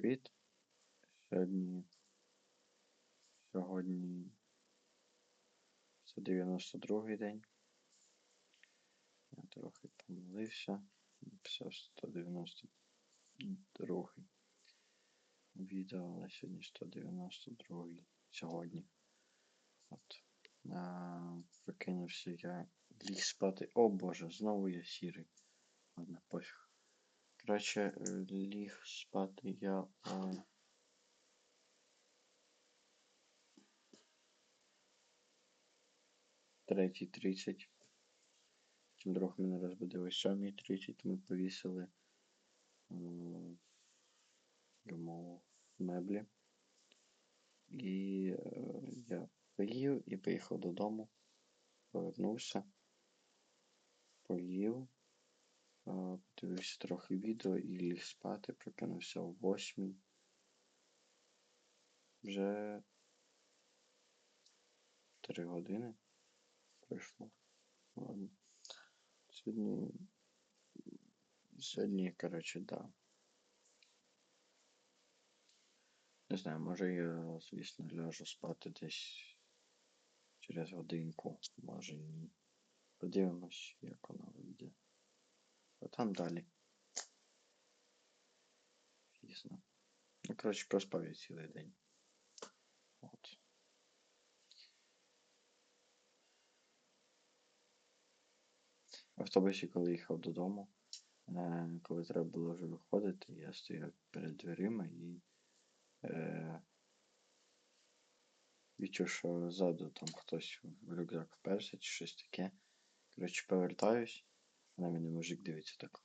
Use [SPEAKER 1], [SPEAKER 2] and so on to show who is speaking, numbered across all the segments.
[SPEAKER 1] Привіт. Сьогодні. Сьогодні 192 день. Я трохи помилився. Написав 192 відео, але сьогодні 192 сьогодні. От. А, прокинувся я ліг спати. О боже, знову я сірий. Ладно, пофіг. Коротше, е, ліг спати я о... Третій тридцять. Чим друг мене розбудив о сьомій тридцять, ми повісили йому меблі. І е, я поїв і поїхав додому. Повернувся. Поїв. Подивився трохи відео і ліг спати, прокинувся о восьмій. Вже три години пройшло. Ладно. Сьогодні. Сьогодні, коротше, да. Не знаю, може я, звісно, ляжу спати десь через годинку, може ні. Подивимось, як воно вийде. Там далі. Пізно. Ну, коротше, проспав я цілий день. От. В автобусі, коли їхав додому, е, коли треба було вже виходити, я стояв перед дверима і е, відчув, що ззаду там хтось в рюкзак вперся чи щось таке. Коротше, повертаюсь, на мене мужик дивиться так.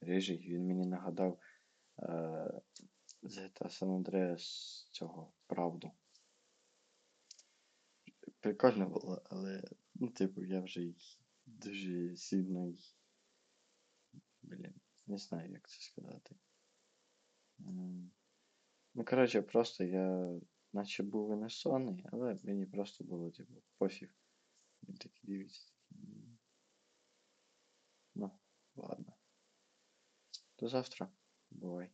[SPEAKER 1] Рижий, він мені нагадав е, GTA San Andreas цього правду. Прикольно було, але, ну, типу, я вже дуже сильно. Блін, не знаю, як це сказати. М, Ну, коротше, просто я наче був і але мені просто було, типу, пофіг. Він такий дивиться. такий, м. Ну, ладно. До завтра. Бувай.